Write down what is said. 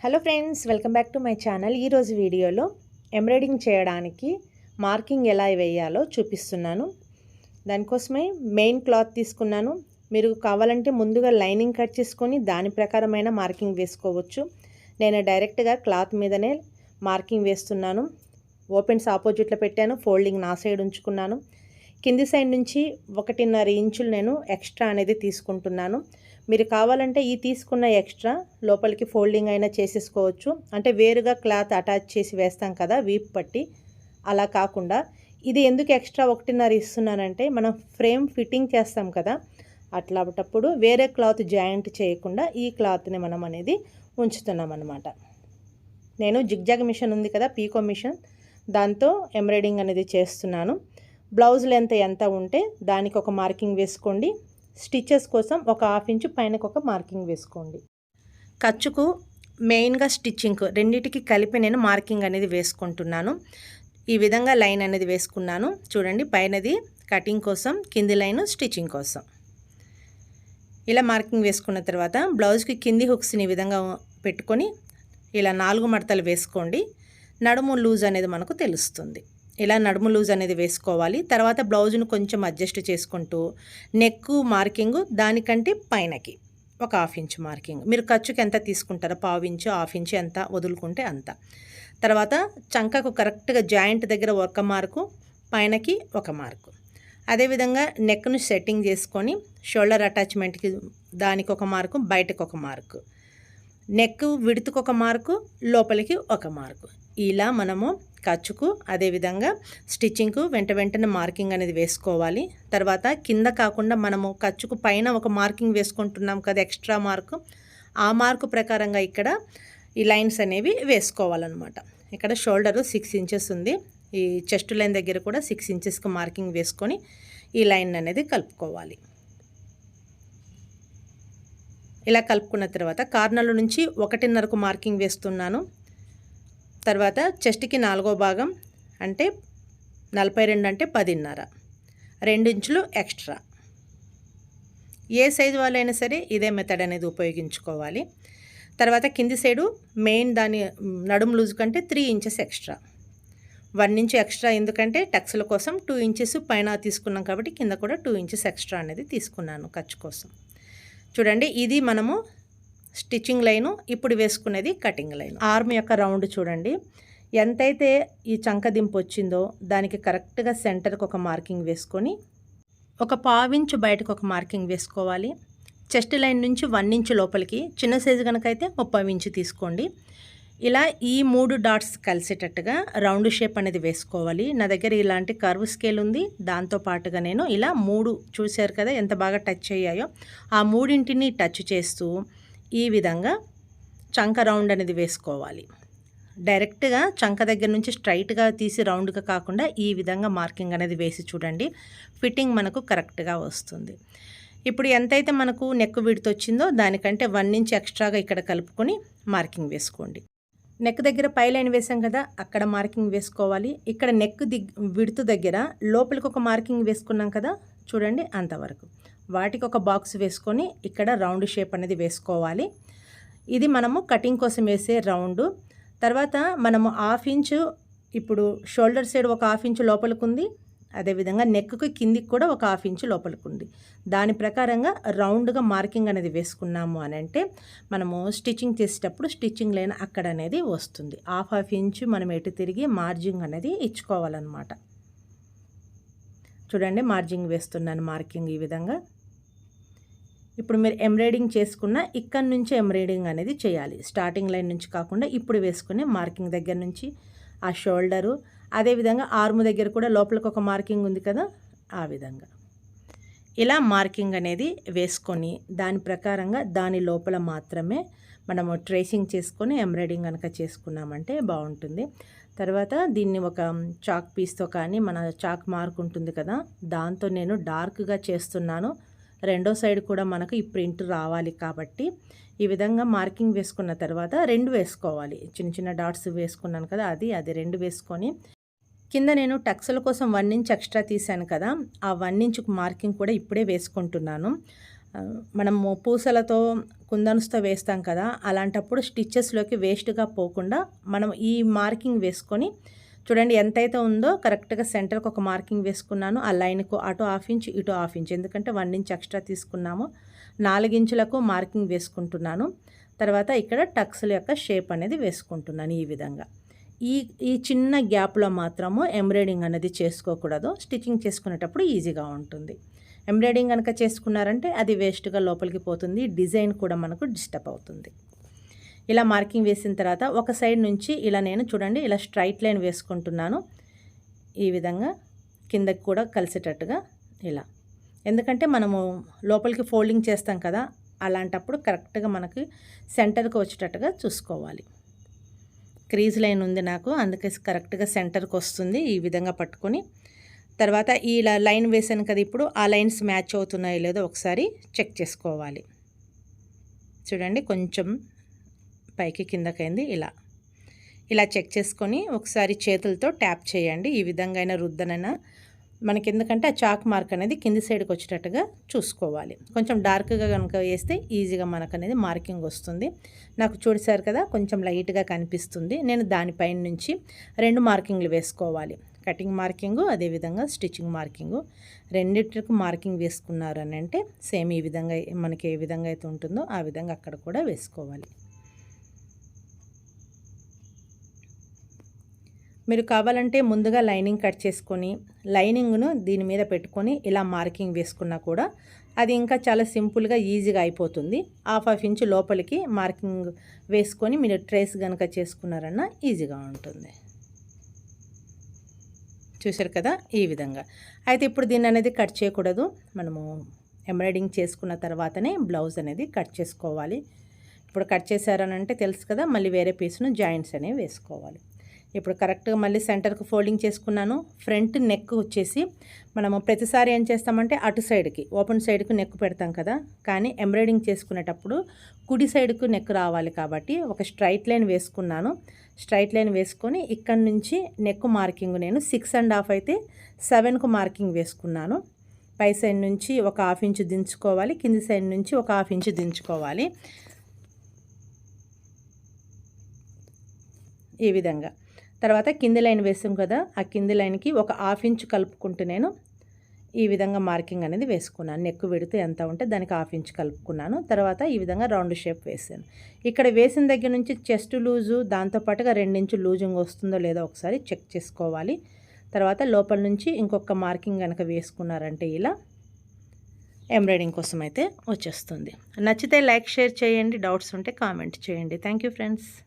Hello friends welcome back to my channel. ఈరోజు వీడియోలో embroidering చేయడానికి మార్కింగ్ ఎలా వేయాలో చూపిస్తున్నాను. దానికోసమే మెయిన్ క్లాత్ తీసుకున్నాను. మీరు కావాలంటే ముందుగా లైనింగ్ కట్ చేసుకొని దాని ప్రకారమైన మార్కింగ్ వేసుకోవచ్చు. నేను డైరెక్ట్గా క్లాత్ మీదనే మార్కింగ్ వేస్తున్నాను. ఓపెన్స్ ఆపోజిట్లో పెట్టాను ఫోల్డింగ్ నా సైడ్ ఉంచుకున్నాను. కింది సైడ్ నుంచి ఒకటిన్నర ఇంచులు నేను ఎక్స్ట్రా అనేది తీసుకుంటున్నాను. మీరు కావాలంటే ఈ తీసుకున్న ఎక్స్ట్రా లోపలికి ఫోల్డింగ్ అయినా చేసేసుకోవచ్చు. అంటే వేరుగా క్లాత్ అటాచ్ చేసి వేస్తాం కదా వీప్ పట్టి. అలా కాకుండా ఇది ఎందుకు ఎక్స్ట్రా ఒకటిన్నర ఇస్తున్నానంటే మనం ఫ్రేమ్ ఫిట్టింగ్ చేస్తాం కదా అట్లాటప్పుడు వేరే క్లాత్ జాయింట్ చేయకుండా ఈ క్లాత్ని మనం అనేది ఉంచుతున్నాం అనమాట నేను జిగ్జాగ్ మిషన్ ఉంది కదా పీకో మిషన్. దాంతో ఎంబ్రాయిడింగ్ అనేది చేస్తున్నాను. బ్లౌజ్ లెంత్ ఎంత ఉంటే దానికి ఒక మార్కింగ్ వేసుకోండి. స్టిచెస్ కోసం ఒక హాఫ్ ఇంచు పైనకు ఒక మార్కింగ్ వేసుకోండి. ఖర్చుకు మెయిన్గా స్టిచ్చింగ్ రెండింటికి కలిపి నేను మార్కింగ్ అనేది వేసుకుంటున్నాను. ఈ విధంగా లైన్ అనేది వేసుకున్నాను. చూడండి పైనది కటింగ్ కోసం కింది లైన్ స్టిచ్చింగ్ కోసం. ఇలా మార్కింగ్ వేసుకున్న తర్వాత బ్లౌజ్కి కింది హుక్స్ని ఈ విధంగా పెట్టుకొని ఇలా నాలుగు మడతలు వేసుకోండి. నడుము లూజ్ అనేది మనకు తెలుస్తుంది. ఇలా నడుము లూజ్ అనేది వేసుకోవాలి తర్వాత బ్లౌజ్ను కొంచెం అడ్జస్ట్ చేసుకుంటూ నెక్ మార్కింగ్ దానికంటే పైనకి ఒక హాఫ్ ఇంచ్ మార్కింగ్. మీరు ఖర్చుకి ఎంత తీసుకుంటారో పావు ఇంచు హాఫ్ ఇంచు ఎంత వదులుకుంటే అంత. తర్వాత చంకకు కరెక్ట్గా జాయింట్ దగ్గర ఒక మార్కు పైనకి ఒక మార్కు. అదేవిధంగా నెక్ను సెట్టింగ్ చేసుకొని షోల్డర్ అటాచ్మెంట్కి దానికి ఒక మార్కు బయటకు ఒక మార్కు. నెక్ విడుతుకు ఒక మార్కు లోపలికి ఒక మార్కు. ఇలా మనము ఖర్చుకు అదేవిధంగా స్టిచ్చింగ్కు వెంట వెంటనే మార్కింగ్ అనేది వేసుకోవాలి. తర్వాత కింద కాకుండా మనము ఖర్చుకు పైన ఒక మార్కింగ్ వేసుకుంటున్నాం కదా ఎక్స్ట్రా మార్కు. ఆ మార్కు ప్రకారంగా ఇక్కడ ఈ లైన్స్ అనేవి వేసుకోవాలన్నమాట. ఇక్కడ షోల్డరు సిక్స్ ఇంచెస్ ఉంది. ఈ చెస్ట్ లైన్ దగ్గర కూడా సిక్స్ ఇంచెస్కి మార్కింగ్ వేసుకొని ఈ లైన్ అనేది కలుపుకోవాలి. ఇలా కలుపుకున్న తర్వాత కార్నర్ల నుంచి ఒకటిన్నరకు మార్కింగ్ వేస్తున్నాను. తర్వాత చెస్ట్కి నాలుగో భాగం అంటే నలభై రెండు అంటే పదిన్నర. రెండు ఇంచులు ఎక్స్ట్రా. ఏ సైజు వాళ్ళైనా సరే ఇదే మెథడ్ అనేది ఉపయోగించుకోవాలి. తర్వాత కింది సైడు మెయిన్ దాని నడుము లూజ్ కంటే three inches extra. One inch extra ఎందుకంటే టక్స్ల కోసం టూ ఇంచెస్ పైన తీసుకున్నాం కాబట్టి కింద కూడా టూ ఇంచెస్ ఎక్స్ట్రా అనేది తీసుకున్నాను ఖర్చు కోసం. చూడండి ఇది మనము స్టిచ్చింగ్ లైను ఇప్పుడు వేసుకునేది కటింగ్ లైన్. ఆర్మ్ యొక్క రౌండ్ చూడండి. ఎంతైతే ఈ చంకదింపు వచ్చిందో దానికి కరెక్ట్గా సెంటర్కి ఒక మార్కింగ్ వేసుకొని ఒక పావించు బయటకు ఒక మార్కింగ్ వేసుకోవాలి. చెస్ట్ లైన్ నుంచి వన్ ఇంచు లోపలికి చిన్న సైజు కనుక అయితే ముప్పై ఇంచు తీసుకోండి. ఇలా ఈ మూడు డాట్స్ కలిసేటట్టుగా రౌండ్ షేప్ అనేది వేసుకోవాలి. నా దగ్గర ఇలాంటి కర్వ్ స్కేల్ ఉంది. దాంతో పాటుగా నేను ఇలా మూడు చూశారు కదా ఎంత బాగా టచ్ అయ్యాయో ఆ మూడింటిని టచ్ చేస్తూ ఈ విధంగా చంక రౌండ్ అనేది వేసుకోవాలి. డైరెక్ట్గా చంక దగ్గర నుంచి స్ట్రైట్గా తీసి రౌండ్గా కాకుండా ఈ విధంగా మార్కింగ్ అనేది వేసి చూడండి. ఫిట్టింగ్ మనకు కరెక్ట్గా వస్తుంది. ఇప్పుడు ఎంతైతే మనకు నెక్ విడత వచ్చిందో దానికంటే వన్ ఇంచ్ ఎక్స్ట్రాగా ఇక్కడ కలుపుకొని మార్కింగ్ వేసుకోండి. నెక్ దగ్గర పై లైన్ వేసాం కదా అక్కడ మార్కింగ్ వేసుకోవాలి. ఇక్కడ నెక్ దిగ్ విడుతు దగ్గర లోపలికి ఒక మార్కింగ్ వేసుకున్నాం కదా చూడండి అంతవరకు వాటికి ఒక బాక్స్ వేసుకొని ఇక్కడ రౌండ్ షేప్ అనేది వేసుకోవాలి. ఇది మనము కటింగ్ కోసం వేసే రౌండ్ తర్వాత మనము హాఫ్ ఇంచు ఇప్పుడు షోల్డర్ సైడ్ ఒక హాఫ్ ఇంచు లోపలికి ఉంది అదేవిధంగా నెక్కి కిందికి కూడా ఒక హాఫ్ ఇంచు లోపలికి ఉంది దాని ప్రకారంగా రౌండ్గా మార్కింగ్ అనేది వేసుకున్నాము అని అంటే మనము స్టిచ్చింగ్ చేసేటప్పుడు స్టిచ్చింగ్ లైన్ అక్కడ అనేది వస్తుంది. హాఫ్ హాఫ్ ఇంచు మనం ఎటు తిరిగి మార్జింగ్ అనేది ఇచ్చుకోవాలన్నమాట. చూడండి మార్జింగ్ వేస్తున్నాను మార్కింగ్ ఈ విధంగా. ఇప్పుడు మీరు ఎంబ్రాయిడింగ్ చేసుకున్న ఇక్కడ నుంచి ఎంబ్రాయిడింగ్ అనేది చేయాలి. స్టార్టింగ్ లైన్ నుంచి కాకుండా ఇప్పుడు వేసుకునే మార్కింగ్ దగ్గర నుంచి. ఆ షోల్డరు అదేవిధంగా ఆర్మ్ దగ్గర కూడా లోపలికి ఒక మార్కింగ్ ఉంది కదా ఆ విధంగా. ఇలా మార్కింగ్ అనేది వేసుకొని దాని ప్రకారంగా దాని లోపల మాత్రమే మనము ట్రేసింగ్ చేసుకొని ఎంబ్రాయిడింగ్ కనుక చేసుకున్నామంటే బాగుంటుంది. తర్వాత దీన్ని ఒక చాక్ పీస్తో కానీ మన చాక్ మార్క్ ఉంటుంది కదా దాంతో నేను డార్క్గా చేస్తున్నాను. రెండో సైడ్ కూడా మనకు ఈ ప్రింట్ రావాలి కాబట్టి ఈ విధంగా మార్కింగ్ వేసుకున్న తర్వాత రెండు వేసుకోవాలి. చిన్న చిన్న డాట్స్ వేసుకున్నాను కదా అది అది రెండు వేసుకొని కింద నేను టక్స్ల కోసం వన్ ఇంచ్ ఎక్స్ట్రా తీశాను కదా ఆ వన్ ఇంచ్ మార్కింగ్ కూడా ఇప్పుడే వేసుకుంటున్నాను. మనం మనము పూసలతో కుందన్స్తో వేస్తాం కదా అలాంటప్పుడు స్టిచ్చెస్లోకి వేస్ట్గా పోకుండా మనం ఈ మార్కింగ్ వేసుకొని చూడండి ఎంతైతే ఉందో కరెక్ట్గా సెంటర్కి ఒక మార్కింగ్ వేసుకున్నాను ఆ లైన్కు అటు హాఫ్ ఇంచ్ ఇటు హాఫ్ ఇంచ్ ఎందుకంటే వన్ ఇంచ్ ఎక్స్ట్రా తీసుకున్నాము. నాలుగించులకు మార్కింగ్ వేసుకుంటున్నాను. తర్వాత ఇక్కడ టక్స్ల యొక్క షేప్ అనేది వేసుకుంటున్నాను ఈ విధంగా. ఈ ఈ చిన్న గ్యాప్లో మాత్రము ఎంబ్రాయిడింగ్ అనేది చేసుకోకూడదు. స్టిచ్చింగ్ చేసుకునేటప్పుడు ఈజీగా ఉంటుంది. ఎంబ్రాయిడింగ్ కనుక చేసుకున్నారంటే అది వేస్ట్గా లోపలికి పోతుంది. డిజైన్ కూడా మనకు డిస్టర్బ్ అవుతుంది. ఇలా మార్కింగ్ వేసిన తర్వాత ఒక సైడ్ నుంచి ఇలా నేను చూడండి ఇలా స్ట్రైట్ లైన్ వేసుకుంటున్నాను. ఈ విధంగా కిందకి కూడా కలిసేటట్టుగా ఇలా. ఎందుకంటే మనము లోపలికి ఫోల్డింగ్ చేస్తాం కదా అలాంటప్పుడు కరెక్ట్గా మనకి సెంటర్కి వచ్చేటట్టుగా చూసుకోవాలి. క్రీజ్ లైన్ ఉంది నాకు అందుకే కరెక్ట్గా సెంటర్కి వస్తుంది ఈ విధంగా పట్టుకొని. తర్వాత ఈ లైన్ వేసాను కదా ఇప్పుడు ఆ లైన్స్ మ్యాచ్ అవుతున్నాయో లేదో ఒకసారి చెక్ చేసుకోవాలి. చూడండి కొంచెం పైకి కిందకైంది ఇలా. ఇలా చెక్ చేసుకొని ఒకసారి చేతులతో ట్యాప్ చేయండి ఈ విధంగా అయినా రుద్దనైనా. మనకి ఎందుకంటే ఆ చాక్ మార్క్ అనేది కింది సైడ్కి వచ్చేటట్టుగా చూసుకోవాలి. కొంచెం డార్క్గా కనుక వేస్తే ఈజీగా మనకు అనేది మార్కింగ్ వస్తుంది. నాకు చూడిసారు కదా కొంచెం లైట్గా కనిపిస్తుంది. నేను దానిపైన నుంచి రెండు మార్కింగ్లు వేసుకోవాలి. కటింగ్ మార్కింగు అదేవిధంగా స్టిచ్చింగ్ మార్కింగు. రెండింటికి మార్కింగ్ వేసుకున్నారు అని అంటే సేమ్ ఈ విధంగా మనకి ఏ విధంగా అయితే ఉంటుందో ఆ విధంగా అక్కడ కూడా వేసుకోవాలి. మీరు కావాలంటే ముందుగా లైనింగ్ కట్ చేసుకొని లైనింగ్ను దీని మీద పెట్టుకొని ఇలా మార్కింగ్ వేసుకున్నా కూడా అది ఇంకా చాలా సింపుల్గా ఈజీగా అయిపోతుంది. హాఫ్ హాఫ్ ఇంచ్ లోపలికి మార్కింగ్ వేసుకొని మీరు ట్రేస్ కనుక చేసుకున్నారన్నా ఈజీగా ఉంటుంది. చూశారు కదా? ఈ విధంగా. అయితే ఇప్పుడు దీన్ని అనేది కట్ చేయకూడదు. మనము ఎంబ్రాయిడింగ్ చేసుకున్న తర్వాతనే బ్లౌజ్ అనేది కట్ చేసుకోవాలి. ఇప్పుడు కట్ చేశారనంటే తెలుసు కదా? మళ్ళీ వేరే పీస్ను జాయింట్స్ అనేవి వేసుకోవాలి. ఇప్పుడు కరెక్ట్గా మళ్ళీ సెంటర్కి ఫోల్డింగ్ చేసుకున్నాను. ఫ్రంట్ నెక్ వచ్చేసి మనము ప్రతిసారి ఏం చేస్తామంటే అటు సైడ్కి ఓపెన్ సైడ్కి నెక్ పెడతాం కదా. కానీ ఎంబ్రాయిడింగ్ చేసుకునేటప్పుడు కుడి సైడ్కు నెక్ రావాలి కాబట్టి ఒక స్ట్రైట్ లైన్ వేసుకున్నాను. స్ట్రైట్ లైన్ వేసుకొని ఇక్కడ నుంచి నెక్ మార్కింగ్ నేను సిక్స్ అండ్ హాఫ్ అయితే సెవెన్కు మార్కింగ్ వేసుకున్నాను. పై సైడ్ నుంచి ఒక హాఫ్ ఇంచు దించుకోవాలి కింది సైడ్ నుంచి ఒక హాఫ్ ఇంచు దించుకోవాలి. ఈ విధంగా. తర్వాత కింది లైన్ వేసాం కదా ఆ కింది లైన్కి ఒక హాఫ్ ఇంచ్ కలుపుకుంటూ నేను ఈ విధంగా మార్కింగ్ అనేది వేసుకున్నాను. నెక్ విడితే ఎంత ఉంటే దానికి హాఫ్ ఇంచ్ కలుపుకున్నాను. తర్వాత ఈ విధంగా రౌండ్ షేప్ వేసాను. ఇక్కడ వేసిన దగ్గర నుంచి చెస్ట్ లూజు దాంతోపాటుగా రెండించు లూజింగ్ వస్తుందో లేదో ఒకసారి చెక్ చేసుకోవాలి. తర్వాత లోపల నుంచి ఇంకొక మార్కింగ్ కనుక వేసుకున్నారంటే ఇలా ఎంబ్రాయిడింగ్ కోసం అయితే వచ్చేస్తుంది. నచ్చితే లైక్ షేర్ చేయండి. డౌట్స్ ఉంటే కామెంట్ చేయండి. Thank you friends.